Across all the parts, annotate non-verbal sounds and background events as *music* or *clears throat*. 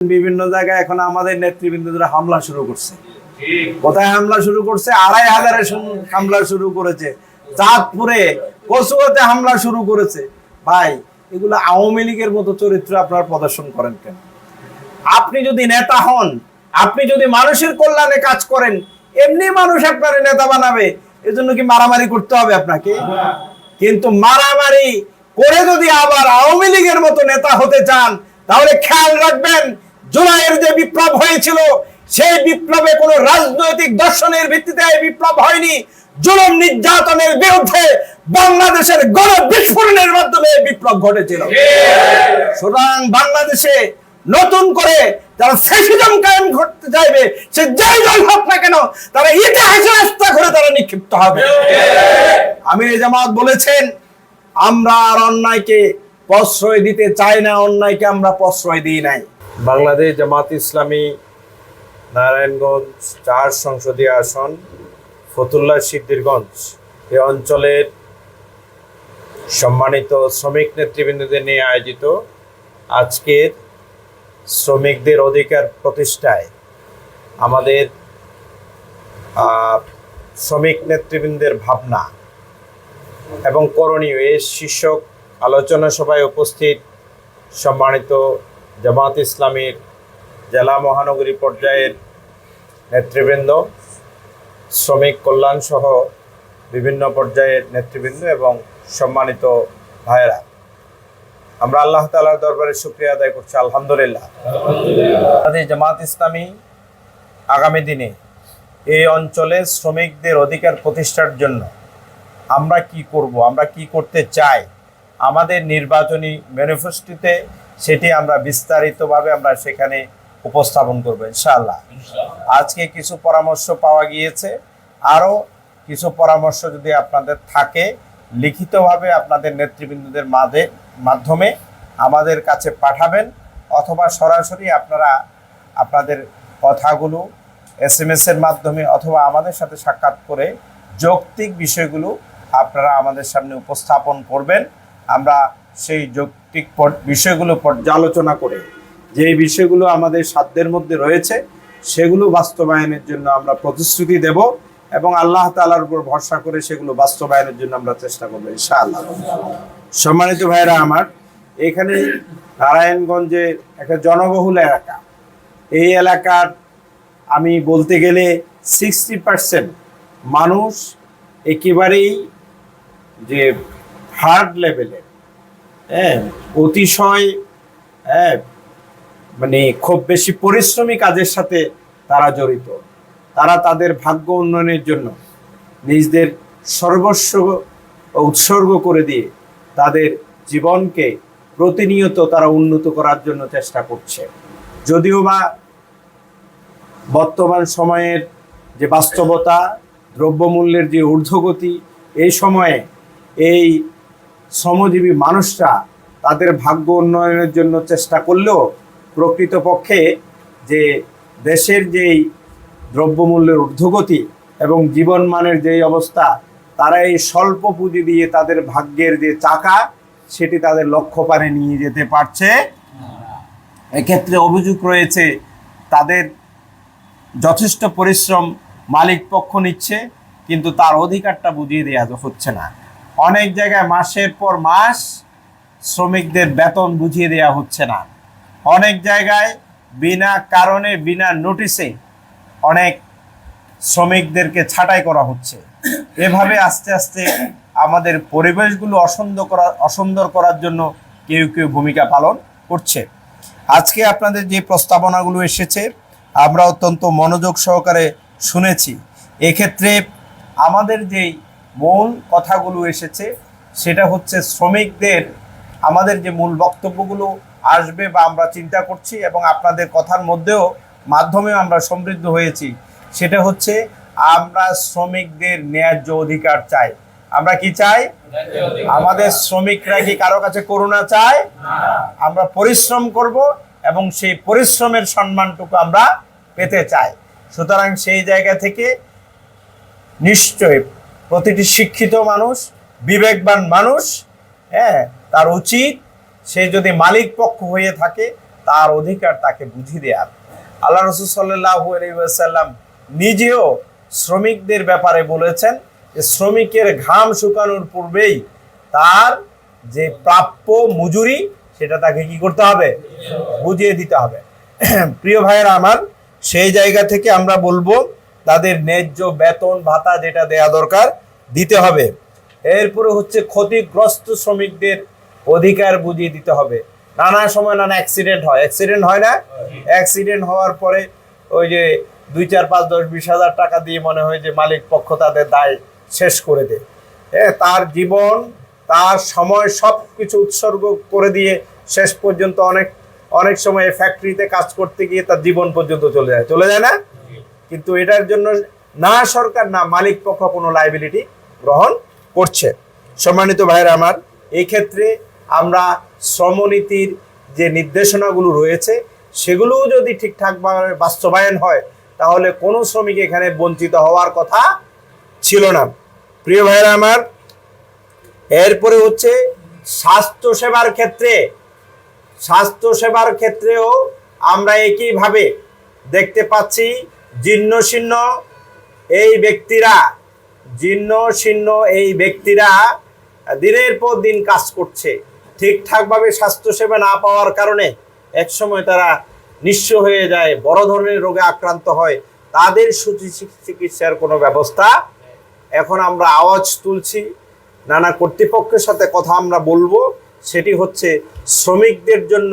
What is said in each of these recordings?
বিভিন্ন জায়গায় এখন আমাদের নেতৃবৃন্দরা হামলা শুরু করছে। কোথায় হামলা শুরু করছে? আড়াই হাজারে হামলা শুরু করেছে। চাঁদপুরে কচুয়াতে হামলা শুরু করেছে। ভাই এগুলো আওয়ামী লীগের মতো চরিত্র আপনার প্রদর্শন করেন কেন? আপনি যদি নেতা হন আপনি যদি মানুষের কল্যাণে কাজ করেন এমনি মানুষ আপনার নেতা বানাবে। এজন্য কি মারামারি করতে হবে আপনাকে? কিন্তু মারামারি করে যদি আবার আওয়ামী লীগের মতো নেতা হতে চান তাহলে খেয়াল রাখবেন জুলাইয়ের যে বিপ্লব হয়েছিল, সেই বিপ্লবে কোনো রাজনৈতিক দর্শনের ভিত্তিতে এই বিপ্লব হয়নি। জুলুম নির্যাতনের বিরুদ্ধে বাংলাদেশের গণ বিস্ফোরণের মাধ্যমে বিপ্লব ঘটেছিল। সুতরাং বাংলাদেশে নতুন করে যারা ফ্যাসিজম কায়েম করতে চাইবে, সে যাই দল হোক না কেন, তারা ইতিহাসে রাস্তা করে তারা নিক্ষিপ্ত হবে। আমির জামাত বলেছেন, আমরা আর অন্যায়কে প্রশ্রয় দিতে চাই না, অন্যায়কে আমরা প্রশ্রয় দিই নাই। বাংলাদেশ জামাত ইসলামী, নারায়ণগঞ্জ চার সংসদীয় আসন, ফতুল্লা সিদ্দিরগঞ্জ এ অঞ্চলের সম্মানিত শ্রমিক নেতৃবৃন্দদের নিয়ে আয়োজিত আজকের শ্রমিকদের অধিকার প্রতিষ্ঠায় আমাদের শ্রমিক নেতৃবৃন্দের ভাবনা এবং করণীয় এর শীর্ষক আলোচনা সভায় উপস্থিত সম্মানিত জামাত ইসলামীর জেলা মহানগরী পর্যায়ের নেতৃবৃন্দ, শ্রমিক কল্যাণ সহ বিভিন্ন পর্যায়ের নেতৃবৃন্দ এবং সম্মানিত ভাইয়েরা। আমরা আল্লাহ তালার দরবারে শুক্রিয়া আদায় করছি, আলহামদুলিল্লাহ। জামাত ইসলামী আগামী দিনে এই অঞ্চলে শ্রমিকদের অধিকার প্রতিষ্ঠার জন্য আমরা কি করব, আমরা কি করতে চাই, আমাদের নির্বাচনী ম্যানিফেস্টোতে সেটি আমরা বিস্তারিতভাবে আমরা সেখানে উপস্থাপন করব ইনশাআল্লাহ। আজকে কিছু পরামর্শ পাওয়া গিয়েছে। আরও কিছু পরামর্শ যদি আপনাদের থাকে লিখিতভাবে আপনাদের নেতৃবৃন্দদের মাঝে মাধ্যমে আমাদের কাছে পাঠাবেন অথবা সরাসরি আপনারা আপনাদের কথাগুলো এস এম এর মাধ্যমে অথবা আমাদের সাথে সাক্ষাৎ করে যৌক্তিক বিষয়গুলো আপনারা আমাদের সামনে উপস্থাপন করবেন। আমরা সেই যৌক্তিক পর- বিষয়গুলো পর্যালোচনা করে যে বিষয়গুলো আমাদের সাধ্যের মধ্যে রয়েছে, সেগুলো বাস্তবায়নের জন্য আমরা প্রতিশ্রুতি দেব এবং আল্লাহ তাআলার উপর ভরসা করে সেগুলো বাস্তবায়নের জন্য আমরা চেষ্টা করব ইনশাআল্লাহ। সম্মানিত ভাইরা আমার, এখানে নারায়ণগঞ্জে একটা জনবহুল এলাকা। এই এলাকার আমি বলতে গেলে সিক্সটি পার্সেন্ট মানুষ একেবারেই যে হার্ড লেভেলের হ্যাঁ অতিশয় হ্যাঁ মানে খুব বেশি পরিশ্রমী কাজের সাথে তারা জড়িত। তারা তাদের ভাগ্য উন্নয়নের জন্য নিজেদের সর্বস্ব উৎসর্গ করে দিয়ে তাদের জীবনকে প্রতিনিয়ত তারা উন্নত করার জন্য চেষ্টা করছে। যদিও বা বর্তমান সময়ের যে বাস্তবতা, দ্রব্যমূল্যের যে ঊর্ধ্বগতি, এই সময়ে এই শ্রমজীবী মানুষরা তাদের ভাগ্য উন্নয়নের জন্য চেষ্টা করলেও প্রকৃতপক্ষে যে দেশের যেই দ্রব্যমূল্যের ঊর্ধ্বগতি এবং জীবনমানের যেই অবস্থা তারা এই স্বল্প পুঁজি দিয়ে তাদের ভাগ্যের যে চাকা, সেটি তাদের লক্ষ্য পারে নিয়ে যেতে পারছে। এক্ষেত্রে অভিযোগ রয়েছে, তাদের যথেষ্ট পরিশ্রম মালিক পক্ষ নিচ্ছে, কিন্তু তার অধিকারটা বুঝিয়ে দেওয়া হচ্ছে না। অনেক জায়গায় মাসের পর মাস শ্রমিকদের বেতন বুঝিয়ে দেওয়া হচ্ছে না। অনেক জায়গায় বিনা কারণে, বিনা নোটিসে অনেক শ্রমিকদেরকে ছাঁটাই করা হচ্ছে। এভাবে আস্তে আস্তে আমাদের পরিবেশগুলো অসুন্দর করা, অসুন্দর করার জন্য কেউ কেউ ভূমিকা পালন করছে। আজকে আপনাদের যে প্রস্তাবনাগুলো এসেছে, আমরা অত্যন্ত মনোযোগ সহকারে শুনেছি। এক্ষেত্রে আমাদের যেই মূল কথাগুলো এসেছে। সেটা হচ্ছে শ্রমিকদের আমাদের যে মূল বক্তব্যগুলো আসবে বা আমরা চিন্তা করছি এবং আপনাদের কথার মধ্যেও মাধ্যমেও আমরা সমৃদ্ধ হয়েছি সেটা হচ্ছে আমরা শ্রমিকদের ন্যায্য অধিকার চাই। আমরা কি চাই? আমাদের শ্রমিকরা কি কারও কাছে করুণা চায়? আমরা পরিশ্রম করব এবং সেই পরিশ্রমের সম্মানটুকু আমরা পেতে চাই। সুতরাং সেই জায়গা থেকে নিশ্চয় প্রতিটি শিক্ষিত মানুষ, বিবেকবান মানুষ হ্যাঁ তার উচিত সে যদি মালিক পক্ষ হয়ে থাকে, তার অধিকার তাকে বুঝিয়ে দেওয়ার। আল্লাহ রসুল সাল্লাম নিজেও শ্রমিকদের ব্যাপারে বলেছেন যে, শ্রমিকের ঘাম শুকানোর পূর্বেই তার যে প্রাপ্য মজুরি, সেটা তাকে কি করতে হবে? বুঝিয়ে দিতে হবে। *clears throat* প্রিয় ভাইয়েরা আমার, সেই জায়গা থেকে আমরা বলব তাদের ন্যায্য বেতন ভাতা যেটা দেয়া দরকার, দিতে হবে। এরপরে হচ্ছে ক্ষতিগ্রস্ত শ্রমিকদের অধিকার বুঝিয়ে দিতে হবে। নানা সময় নানা অ্যাক্সিডেন্ট হয়। অ্যাক্সিডেন্ট হয় না? অ্যাক্সিডেন্ট হওয়ার পরে ওই যে দুই চার পাঁচ দশ বিশ হাজার টাকা দিয়ে মনে হয় যে মালিক পক্ষ তাদের দায় শেষ করে দেয়। হ্যাঁ তার জীবন, তার সময় সব কিছু উৎসর্গ করে দিয়ে শেষ পর্যন্ত অনেক অনেক সময় ফ্যাক্টরিতে কাজ করতে গিয়ে তার জীবন পর্যন্ত চলে যায়। চলে যায় না? কিন্তু এটার জন্য না সরকার, না মালিক পক্ষ কোনো লাইবিলিটি গ্রহণ করছে। সম্মানিত ভাইরা আমার, এই ক্ষেত্রে আমরা শ্রমনীতির যে নির্দেশনাগুলো রয়েছে, সেগুলোও যদি ঠিকঠাকভাবে বাস্তবায়ন হয়, তাহলে কোনো শ্রমিক এখানে বঞ্চিত হওয়ার কথা ছিল না। প্রিয় ভাইরা আমার, এরপরে হচ্ছে স্বাস্থ্য সেবার ক্ষেত্রে। স্বাস্থ্য সেবার ক্ষেত্রেও আমরা একইভাবে দেখতে পাচ্ছি জীর্ণ শীর্ণ এই ব্যক্তিরা জীর্ণ শীর্ণ এই ব্যক্তিরা দিনের পর দিন কাজ করছে। ঠিকঠাকভাবে স্বাস্থ্যসেবা না পাওয়ার কারণে একসময় তারা নিঃস্ব হয়ে যায়, বড় ধরনের রোগে আক্রান্ত হয়। তাদের সুচিকিৎসা চিকিৎসার কোনো ব্যবস্থা এখন আমরা আওয়াজ তুলছি। নানা কর্তৃপক্ষের সাথে কথা আমরা বলব। সেটি হচ্ছে শ্রমিকদের জন্য,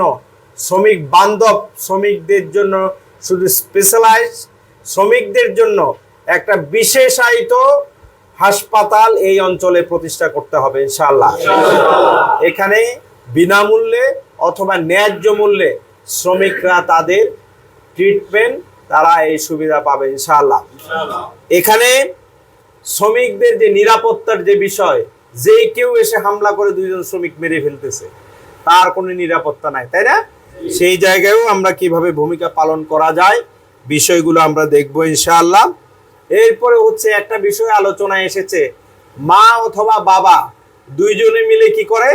শ্রমিক বান্ধব শ্রমিকদের জন্য শুধু স্পেশালাইজ শ্রমিকদের জন্য একটা বিশেষায়িত হাসপাতাল এই অঞ্চলে প্রতিষ্ঠা করতে হবে, ইনশাআল্লাহ। এখানে বিনামূল্যে অথবা ন্যায্য মূল্যে শ্রমিকরা তাদের ট্রিটমেন্ট তারা এই সুবিধা পাবে, ইনশাআল্লাহ। এখানে শ্রমিকদের যে নিরাপত্তার যে বিষয় যে কেউ এসে হামলা করে দুইজন শ্রমিক মেরে ফেলতেছে, তার কোনো নিরাপত্তা নাই, তাই না? সেই জায়গায়ও আমরা কীভাবে ভূমিকা পালন করা যায় বিষয়গুলো আমরা দেখব ইনশাআল্লাহ। এরপরে হচ্ছে একটা বিষয় আলোচনায় এসেছে। মা অথবা বাবা দুইজনে মিলে কি করে?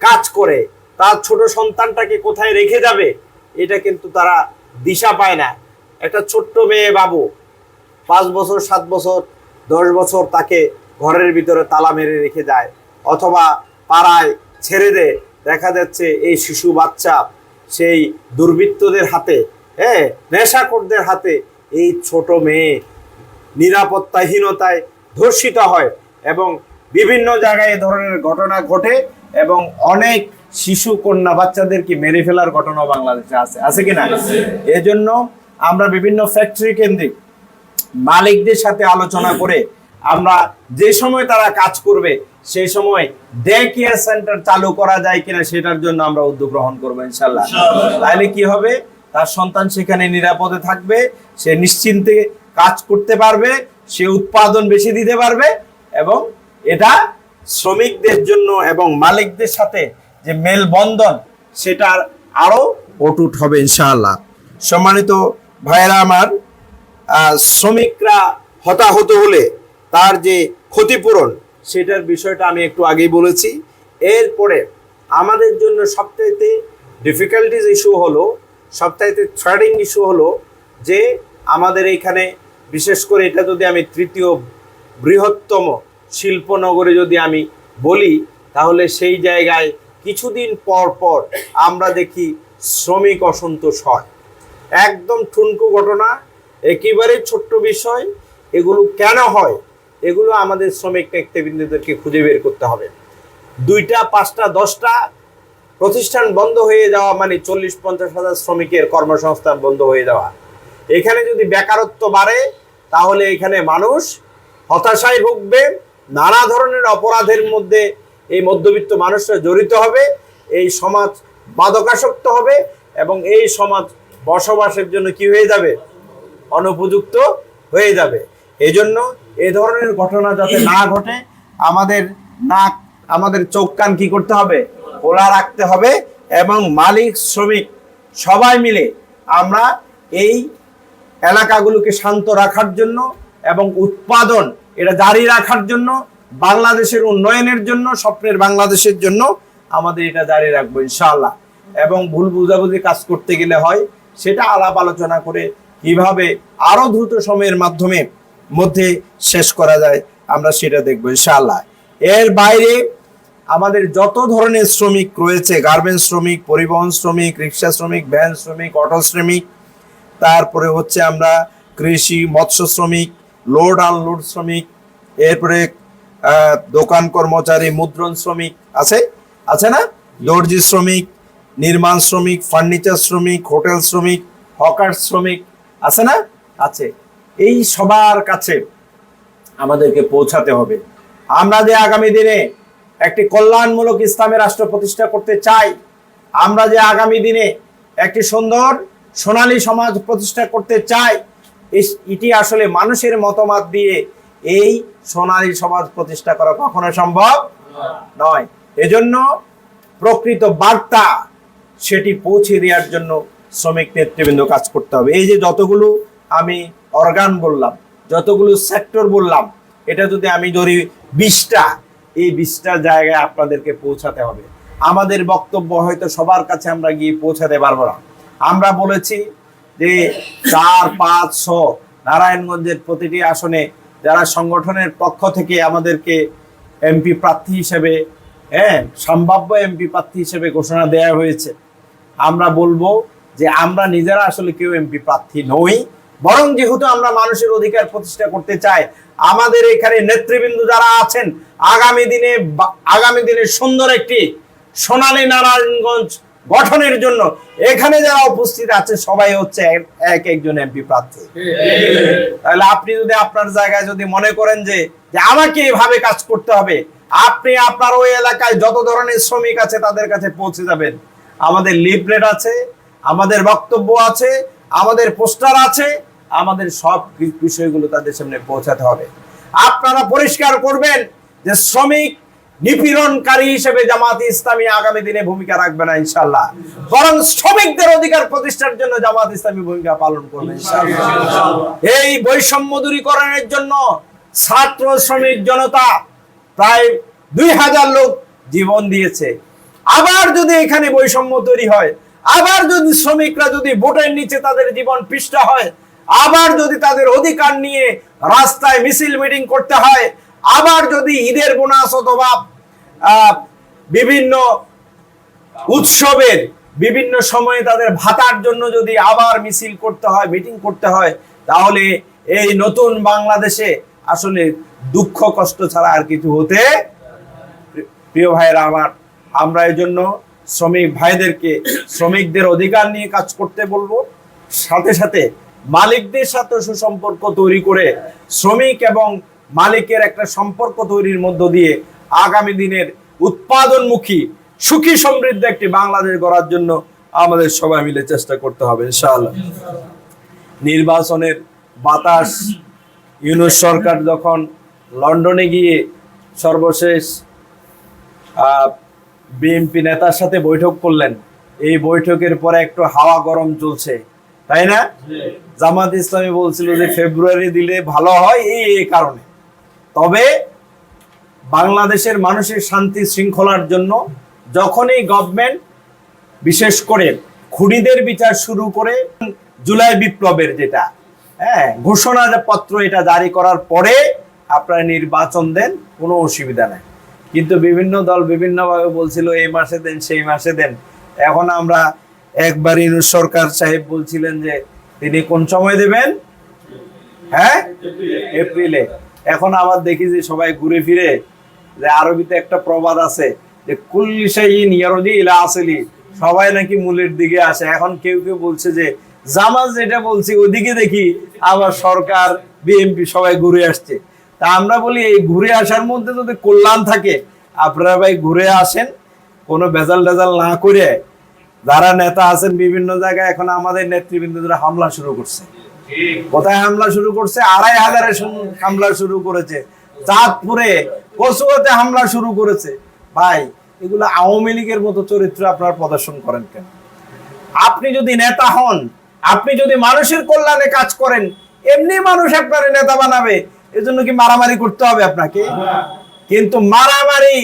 কাজ করে। তার ছোট সন্তানটাকে কোথায় রেখে যাবে? এটা কিন্তু তারা দিশা পায় না। একটা ছোট্ট মেয়ে বাবু, পাঁচ বছর, সাত বছর, দশ বছর তাকে ঘরের ভিতরে তালা মেরে রেখে যায়। অথবা পাড়ায় ছেড়ে দেয়। দেখা যাচ্ছে এই শিশু বাচ্চা সেই দুর্বৃত্তদের হাতে হ্যাঁ নেশাখোরদের হাতে এই ছোট মেয়ে নিরাপত্তাহীনতায় ধর্ষিত হয় এবং বিভিন্ন জায়গায় এ ধরনের ঘটনা ঘটে এবং অনেক শিশু কন্যা বাচ্চাদেরকে মেরে ফেলার ঘটনা বাংলাদেশে আছে। আছে কিনা? এজন্য আমরা বিভিন্ন ফ্যাক্টরি কেন্দ্রিক মালিকদের সাথে আলোচনা করে আমরা যে সময় তারা কাজ করবে সেই সময় ডে কেয়ার সেন্টার চালু করা যায় কিনা সেটার জন্য আমরা উদ্যোগ গ্রহণ করব ইনশাল্লাহ। তাহলে কি হবে? তার সন্তান সেখানে নিরাপদে থাকবে, সে নিশ্চিন্তে কাজ করতে পারবে, সে উৎপাদন বেশি দিতে পারবে এবং এটা শ্রমিকদের জন্য এবং মালিকদের সাথে যে মেলবন্ধন সেটার আরও অটুট হবে ইনশাআল্লাহ। সম্মানিত ভাইয়েরা আমার শ্রমিকরা হতাহত হলে তার যে ক্ষতিপূরণ, সেটার বিষয়টা আমি একটু আগেই বলেছি। এরপরে আমাদের জন্য সবচাইতে ডিফিকাল্টিজ ইস্যু হলো সবচাইতে থ্রেডিং ইস্যু হলো যে আমাদের এইখানে, বিশেষ করে এটা যদি আমি তৃতীয় বৃহত্তম শিল্পনগরে যদি আমি বলি, তাহলে সেই জায়গায় কিছুদিন পর পর আমরা দেখি শ্রমিক অসন্তোষ হয়। একদম ঠুনকু ঘটনা, একেবারে ছোট্ট বিষয়, এগুলো কেন হয়? এগুলো আমাদের শ্রমিক নেতৃবৃন্দদেরকে খুঁজে বের করতে হবে। দুইটা, পাঁচটা, দশটা প্রতিষ্ঠান বন্ধ হয়ে যাওয়া মানে চল্লিশ পঞ্চাশ হাজার শ্রমিকের কর্মসংস্থান বন্ধ হয়ে যাওয়া। এখানে যদি বেকারত্ব বাড়ে, তাহলে এখানে মানুষ হতাশায় ভুগবে, নানা ধরনের অপরাধের মধ্যে এই মধ্যবিত্ত মানুষরা জড়িত হবে, এই সমাজ মাদকাসক্ত হবে এবং এই সমাজ বসবাসের জন্য কি হয়ে যাবে? অনুপযুক্ত হয়ে যাবে। এই জন্য এ ধরনের ঘটনা যাতে না ঘটে, আমাদের নাক, আমাদের চোখ কান কি করতে হবে? খোলা রাখতে হবে এবং মালিক, শ্রমিক সবাই মিলে আমরা এই এলাকাগুলোকে শান্ত রাখার জন্য এবং উৎপাদন এটা জারি রাখার জন্য, বাংলাদেশের উন্নয়নের জন্য, স্বপ্নের বাংলাদেশের জন্য আমাদের এটা জারি রাখব ইনশাআল্লাহ। এবং ভুল বুঝাবুঝি কাজ করতে গেলে হয়, সেটা আলাপ আলোচনা করে কীভাবে আরও দ্রুত সময়ের মাধ্যমে মধ্যে শেষ করা যায়, আমরা সেটা দেখব ইনশাআল্লাহ। এর বাইরে আমাদের যত ধরনের শ্রমিক রয়েছে, গার্মেন্টস শ্রমিক, পরিবহন শ্রমিক, রিক্সা শ্রমিক, ভ্যান শ্রমিক, অটো শ্রমিক, তারপরে হচ্ছে আমরা কৃষি, মৎস্য শ্রমিক লোড আনলোড শ্রমিক, এরপরে দোকান কর্মচারী, মুদ্রণ শ্রমিক আছে? আছে না? দর্জি শ্রমিক, নির্মাণ শ্রমিক ফার্নিচার শ্রমিক হোটেল শ্রমিক হকার শ্রমিক আছে না? আছে। এই সবার কাছে আমাদেরকে পৌঁছাতে হবে। আমরা যে আগামী দিনে একটি কল্যাণমূলক ইসলামী রাষ্ট্র প্রতিষ্ঠা করতে চাই। আমরা যে আগামী দিনে একটি সুন্দর সোনালী সমাজ প্রতিষ্ঠা করতে চাই এটি আসলে মানুষের মতামত দিয়ে এই সোনালী সমাজ প্রতিষ্ঠা করা কখনো সম্ভব নয়। এজন্য প্রকৃত বার্তা সেটি পৌঁছে দেওয়ার জন্য শ্রমিক নেতৃবৃন্দ কাজ করতে হবে। এই যে যতগুলো আমি অর্গান বললাম, যতগুলো সেক্টর বললাম, এটা যদি আমি ধরি বিশটা এই বিশটা জায়গায় আপনাদেরকে পৌঁছাতে হবে। আমাদের বক্তব্য হয়তো সবার কাছে আমরা গিয়ে পৌঁছাতে পারব না। আমরা বলেছি যে চার, পাঁচ, ছ নারায়ণগঞ্জের প্রতিটি আসনে যারা সংগঠনের পক্ষ থেকে আমাদেরকে এমপি প্রার্থী হিসেবে হ্যাঁ সম্ভাব্য এমপি প্রার্থী হিসেবে ঘোষণা দেওয়া হয়েছে। আমরা বলব যে আমরা নিজেরা আসলে কেউ এমপি প্রার্থী নই। বরং যেহেতু আমরা মানুষের অধিকার প্রতিষ্ঠা করতে চাই, আমাদের এখানে নেতৃবৃন্দ যারা আছেন, আগামী দিনে আগামী দিনে সুন্দর একটি সোনালী নারায়ণগঞ্জ গঠনের জন্য এখানে যারা উপস্থিত আছে, সবাই হচ্ছে এক- এক একজন এমপি প্রার্থী। তাহলে আপনি যদি আপনার জায়গায় যদি মনে করেন যে আমাকে এভাবে কাজ করতে হবে, আপনি আপনার ওই এলাকায় যত ধরনের শ্রমিক আছে তাদের কাছে পৌঁছে যাবেন। আমাদের লিফলেট আছে, আমাদের বক্তব্য আছে আমাদের পোস্টার আছে, আমাদের সব বিষয়গুলো তাদের সামনে পৌঁছাতে হবে। আপনারা পরিষ্কার করবেন যে শ্রমিক নিপীড়নকারী হিসেবে জামাত ইসলামী আগামী দিনে ভূমিকা রাখবে না ইনশাল্লাহ বরং শ্রমিকদের অধিকার প্রতিষ্ঠার জন্য জামাত ইসলামী ভূমিকা পালন করবে এই বৈষম্য দূরীকরণের জন্য ছাত্র শ্রমিক জনতা প্রায় দুই হাজার লোক জীবন দিয়েছে। আবার যদি এখানে বৈষম্য তৈরি হয় আবার যদি শ্রমিকরা যদি ভোটের নিচে তাদের জীবন পৃষ্ঠা হয়, আবার যদি তাদের অধিকার নিয়ে রাস্তায় মিছিল মিটিং করতে হয়, আবার যদি ঈদের বোনাস অথবা বিভিন্ন উৎসবের বিভিন্ন সময়ে তাদের ভাতার জন্য যদি আবার মিছিল করতে হয়, মিটিং করতে হয়, তাহলে এই নতুন বাংলাদেশে আসলে দুঃখ কষ্ট ছাড়া আর কিছু হতে, প্রিয় ভাইয়েরা আমার, আমরা এই জন্য শ্রমিক ভাইদেরকে, শ্রমিকদের অধিকার নিয়ে কাজ করতে বলব। সাথে সাথে মালিকদের সাথে সুসম্পর্ক তৈরি করে শ্রমিক এবং মালিকের একটা সম্পর্ক তৈরির মধ্য দিয়ে আগামী দিনের উৎপাদনমুখী, সুখী সমৃদ্ধ একটি বাংলাদেশ গড়ার জন্য আমাদের সবাই মিলে চেষ্টা করতে হবে, ইনশাআল্লাহ। নির্বাচনের বাতাস, ইউনুস সরকার যখন লন্ডনে গিয়ে সর্বশেষ বিএনপি নেতার সাথে বৈঠক করলেন। এই বৈঠকের পরে একটু হাওয়া গরম চলছে। তাই না? জামাত ইসলামী বলছিল যে ফেব্রুয়ারি দিলে ভালো হয় এই এই কারণে। তবে বাংলাদেশের মানুষের শান্তি শৃঙ্খলার জন্য যখনই গভর্নমেন্ট বিশেষ করে খুনিদের বিচার শুরু করে জুলাই বিপ্লবের যেটা হ্যাঁ ঘোষণা পত্র এটা জারি করার পরে আপনারা নির্বাচন দেন কোনো অসুবিধা নেই। কিন্তু বিভিন্ন দল বিভিন্নভাবে বলছিল, এই মাসে দেন, সেই মাসে দেন। এখন আমরা একবার ইনুস সরকার সাহেব বলছিলেন যে, তিনি কোন সময় দেবেন? হ্যাঁ? এপ্রিলে। এখন আবার দেখি যে সবাই ঘুরে ফিরে, যে আরবিতে একটা প্রবাদ আছে যে কুল্লি শাইইন ইয়ারজি ইলা আসলি। সবাই নাকি মূলের দিকে আসে। এখন কেউ কেউ বলছে যে জামাজ যেটা বলছি, ওদিকে দেখি আবার সরকার, বিএনপি সবাই ঘুরে আসছে। তা আমরা বলি এই ঘুরে আসার মধ্যে যদি কল্যাণ থাকে, আপনারা ভাই ঘুরে আসেন, কোনো ভেজাল টেজাল না করে যারা নেতা আছেন বিভিন্ন জায়গায়, এখন আমাদের নেতৃবৃন্দরা হামলা শুরু করছে। কোথায় হামলা শুরু করছে? আড়াই হাজারে শুন- হামলা শুরু করেছে। চাঁদপুরে কচুয়াতে হামলা শুরু করেছে। ভাই, এগুলো আওয়ামী লীগের মতো চরিত্র আপনারা প্রদর্শন করেন কেন? আপনি যদি নেতা হন, আপনি যদি মানুষের কল্যাণে কাজ করেন, এমনি মানুষ আপনার নেতা বানাবে। এজন্য কি মারামারি করতে হবে আপনাকে? কিন্তু মারামারি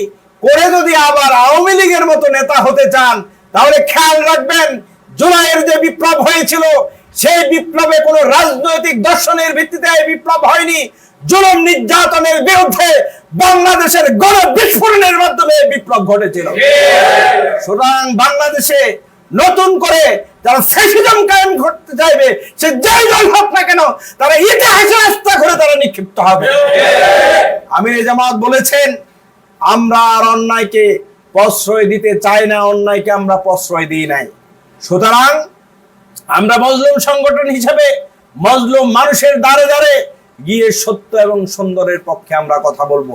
করে যদি আবার আওয়ামী লীগের মতো নেতা হতে চান, তাহলে খেয়াল রাখবেন, জুলাইয়ের যে বিপ্লব হয়েছিল, সেই বিপ্লবে কোনো রাজনৈতিক দর্শনের ভিত্তিতে বিপ্লব হয়নি। জুলুম নির্যাতনের বিরুদ্ধে বাংলাদেশের গণ বিস্ফোরণের মাধ্যমে বিপ্লব ঘটেছিল। সুতরাং বাংলাদেশে নতুন করে যারা ফ্যাসিজম কায়েম করতে চাইবে, সে যাই দল হোক না কেন, তারা ইতিহাসে নিক্ষিপ্ত হবে। আমির জামাত বলেছেন, আমরা আর অন্যায়কে প্রশ্রয় দিতে চাই না, অন্যায়কে আমরা প্রশ্রয় দিই নাই। সুতরাং আমরা মজলুম সংগঠন হিসেবে মজলুম মানুষের দ্বারে দ্বারে গিয়ে সত্য এবং সুন্দরের পক্ষে আমরা কথা বলব।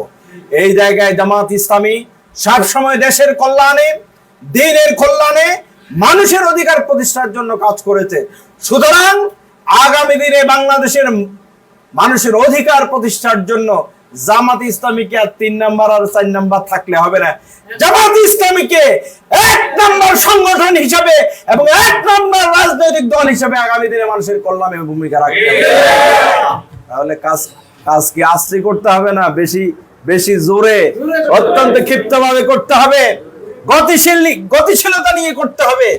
এই জায়গায় জামাত ইসলামী সব সময় দেশের কল্যাণে, দিনের কল্যাণে মানুষের অধিকার প্রতিষ্ঠার জন্য কাজ করেছে। সুতরাং আগামী দিনে বাংলাদেশের মানুষের অধিকার প্রতিষ্ঠার জন্য জামাত ইসলামীকে আর তিন নাম্বার আর চার নাম্বার থাকলে হবে না। জামাত ইসলামীকে এক নম্বর সংগঠন হিসাবে এবং এক নম্বর রাজনৈতিক দল হিসাবে আগামী দিনে মানুষের কল্যাণে ভূমিকা রাখতে তাহলে কাজ কাজ কি আস্তে করতে হবে না? বেশি বেশি জোরে, অত্যন্ত ক্ষিপ্তভাবে করতে হবে। গতিশীল, গতিশীলতা নিয়ে করতে হবে।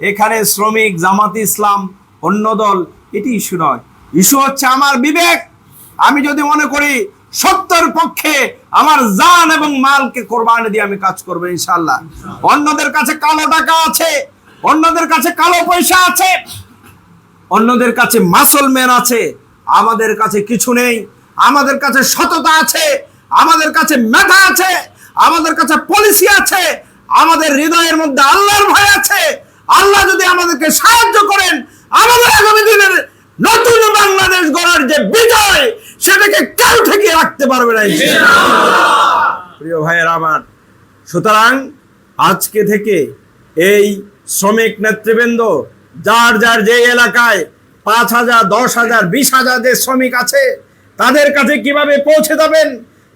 এখানে শ্রমিক, জামাত ইসলাম, অন্য দল, এটি ইস্যু নয়। ইস্যু হচ্ছে আমার বিবেক। আমি যদি মনে করি সত্যের পক্ষে আমার জান এবং মালকে কোরবানি দিয়ে আমি কাজ করব ইনশাল্লাহ অন্যদের কাছে কালো টাকা আছে, অন্যদের কাছে কালো পয়সা আছে, অন্যদের কাছে মাসল ম্যান আছে, আমাদের কাছে কিছু নেই, আমাদের কাছে সততা আছে, আমাদের কাছে মেধা আছে, আমাদের কাছে পলিসি আছে, আমাদের হৃদয়ের মধ্যে আল্লাহর ভয় আছে, আল্লাহ যদি আমাদেরকে সাহায্য করেন, আমাদের আগামী দিনের নতুন বাংলাদেশ গড়ার যে বিজয়, সেটাকে কেউ ঠেকিয়ে রাখতে পারবে না প্রিয় ভাইয়ের আমার, সুতরাং আজকে থেকে এই শ্রমিক নেতৃবৃন্দ, যার যার যে এলাকায় পাঁচ হাজার, দশ হাজার, বিশ হাজার যে শ্রমিক আছে, তাদের কাছে কীভাবে পৌঁছে যাবেন,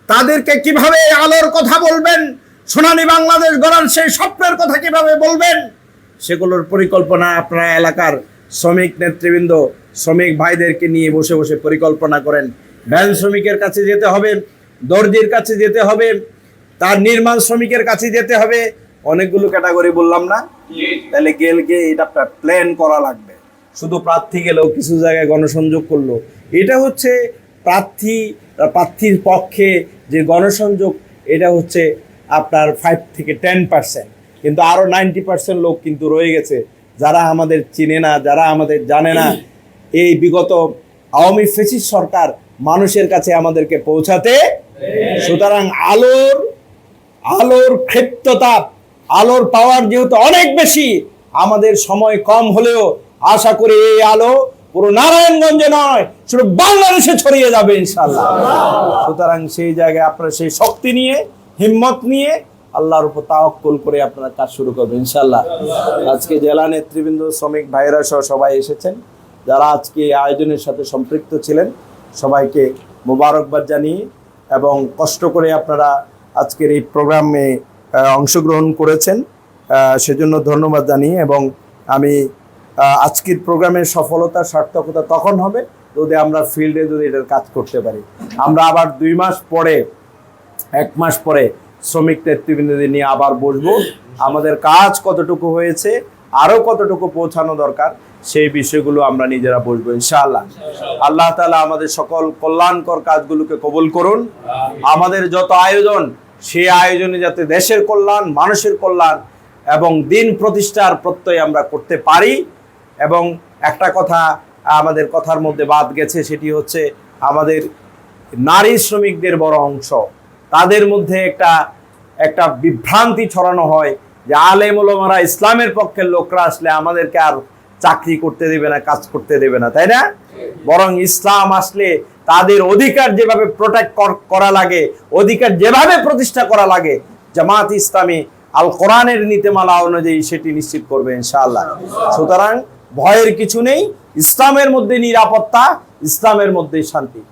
তাদেরকে কীভাবে আলোর কথা বলবেন, সোনালী বাংলাদেশ গড়ার সেই স্বপ্নের কথা কীভাবে বলবেন, সেগুলোর পরিকল্পনা আপনারা এলাকার শ্রমিক নেতৃবৃন্দ, শ্রমিক ভাইদেরকে নিয়ে বসে বসে পরিকল্পনা করেন। ভ্যান শ্রমিকের কাছে যেতে হবে, দর্জির কাছে যেতে হবে, তার নির্মাণ শ্রমিকের কাছে যেতে হবে। অনেকগুলো ক্যাটাগরি বললাম না? তাহলে গেল গেলকে এটা প্ল্যান করা লাগবে। শুধু প্রার্থী গেলেও কিছু জায়গায় গণসংযোগ করল। এটা হচ্ছে প্রার্থী, প্রার্থীর পক্ষে যে গণসংযোগ, এটা হচ্ছে আপনার ফাইভ থেকে টেন পার্সেন্ট কিন্তু আরও নাইনটি পার্সেন্ট লোক কিন্তু রয়ে গেছে। যারা আমাদের চিনে না যারা আমাদের জানে না এই বিগত আওয়ামী ফেসিস সরকার মানুষের কাছে আমাদেরকে পৌঁছাতে সুতরাং আলোর আলোর ক্ষিপ্ততা আলোর পাওয়ার যেহেতু অনেক বেশি আমাদের সময় কম হলেও আশা করি এই আলো পুরো নারায়ণগঞ্জে নয় শুধু বাংলাদেশে ছড়িয়ে যাবে ইনশাল্লাহ সুতরাং সেই জায়গায় আপনারা সেই শক্তি নিয়ে হিম্মত নিয়ে আল্লাহর উপর তাওয়াক্কুল করে আপনারা কাজ শুরু করবেন ইনশাল্লাহ আজকে জেলা নেতৃবৃন্দ, শ্রমিক ভাইয়েরা সহ সবাই এসেছেন। যারা আজকে এই আয়োজনের সাথে সম্পৃক্ত ছিলেন, সবাইকে মোবারকবাদ জানিয়ে এবং কষ্ট করে আপনারা আজকের এই প্রোগ্রামে অংশগ্রহণ করেছেন সেজন্য ধন্যবাদ জানিয়ে এবং আমি আজকের প্রোগ্রামের সফলতা, সার্থকতা তখন হবে যদি আমরা ফিল্ডে যদি এটার কাজ করতে পারি। আমরা আবার দুই মাস পরে, এক মাস পরে শ্রমিক নেতৃবৃন্দদের নিয়ে আবার বসবো। আমাদের কাজ কতটুকু হয়েছে আরও কতটুকু পৌঁছানো দরকার, সেই বিষয়গুলো আমরা নিজেরা বসবো, ইনশাআল্লাহ। আল্লাহ তালা আমাদের সকল কল্যাণকর কাজগুলোকে কবুল করুন। আমাদের যত আয়োজন সেই আয়োজনে যাতে দেশের কল্যাণ, মানুষের কল্যাণ এবং দিন প্রতিষ্ঠার প্রত্যয় আমরা করতে পারি। এবং একটা কথা আমাদের কথার মধ্যে বাদ গেছে, সেটি হচ্ছে আমাদের নারী শ্রমিকদের বড় অংশ। তাদের মধ্যে একটা একটা বিভ্রান্তি ছড়ানো হয় যে আলেম ওলমারা ইসলামের পক্ষের লোকরা আসলে আমাদেরকে আর চাকরি করতে দেবে না, কাজ করতে দেবে না, তাই না? বরং ইসলাম আসলে তাদের অধিকার যেভাবে প্রোটেক্ট করা লাগে, অধিকার যেভাবে প্রতিষ্ঠা করা লাগে, জামাত ইসলামী আল কোরআনের নীতিমালা অনুযায়ী সেটি নিশ্চিত করবে ইনশাআল্লাহ। সুতরাং ভয়ের কিছু নেই, ইসলামের মধ্যে নিরাপত্তা, ইসলামের মধ্যে শান্তি।